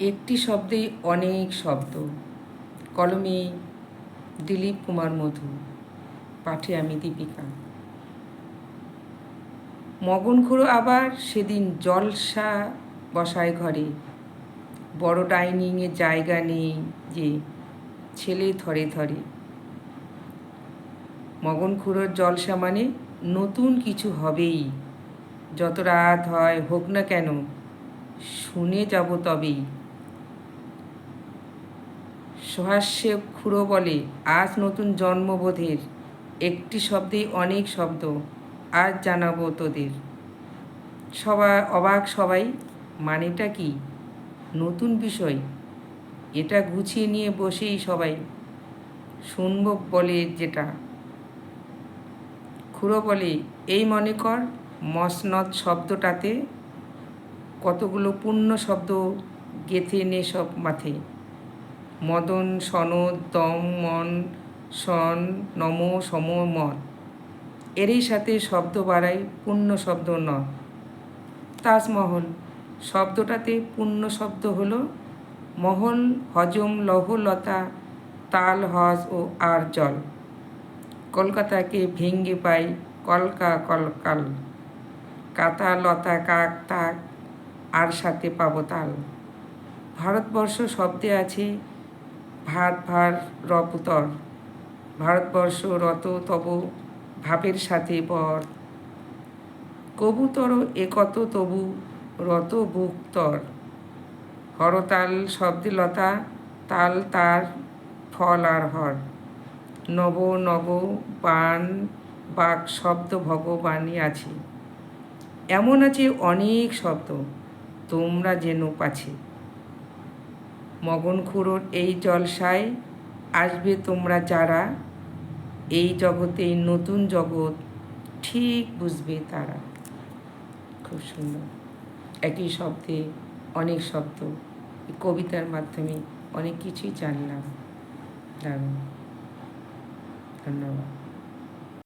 একটি শব্দেই অনেক শব্দ। কলমে দিলীপ কুমার মধু, পাঠে আমি দীপিকা। মগন খুঁড়ো আবার সেদিন জলসা বসায় ঘরে। বড় ডাইনিংয়ে জায়গা নেই যে ছেলে ধরে ধরে। মগন খুঁড়োর জলসা মানে নতুন কিছু হবেই। যত রাত হয় হোক না কেন, শুনে যাব তবেই। সহাস্যে খুঁড়ো বলে, আজ নতুন জন্মবোধের একটি শব্দেই অনেক শব্দ, আজ জানাব তোদের। সবাই অবাক সবাই, মানেটা কি? নতুন বিষয়, এটা গুছিয়ে নিয়ে বসেই সবাই শুনব বলে যেটা। খুঁড়ো বলে, এই মনে কর, মসনদ শব্দটাতে কতগুলো পূর্ণ শব্দ গেথে নে সব মাথে মদন সনদ দম মন সন নম সম মত এরই সাথে শব্দ বাড়াই পূর্ণ শব্দ ন। তাজমহল, শব্দটাতে পূর্ণ শব্দ হলো, মহল, হজম লহলতা তাল, হজ ও আর জল। কলকাতাকে ভেঙ্গে পাই কলকা কলকাল। কাতা, লতা, কাক, তাক, আর সাথে পাবো তাল। ভারতবর্ষ শব্দে আছে ভাত ভার রপুতর ভারতবর্ষ রত তব ভাবের সাথে পর কবুতর একত তবু রত বুকতর। হরতাল শব্দে লতা, তাল তার ফল আর হর। নব নব বান বাক শব্দ ভগবানই আছে। এমন আছে অনেক শব্দ, তোমরা যেন পাছে। মগন খুঁড়োর এই জলসায় আসবে তোমরা যারা এই জগতে, এই নতুন জগৎ, ঠিক বুঝবে তারা। খুব সুন্দর। একই শব্দে, অনেক শব্দ। কবিতার মাধ্যমে অনেক কিছুই জানলাম। দারুণ। ধন্যবাদ।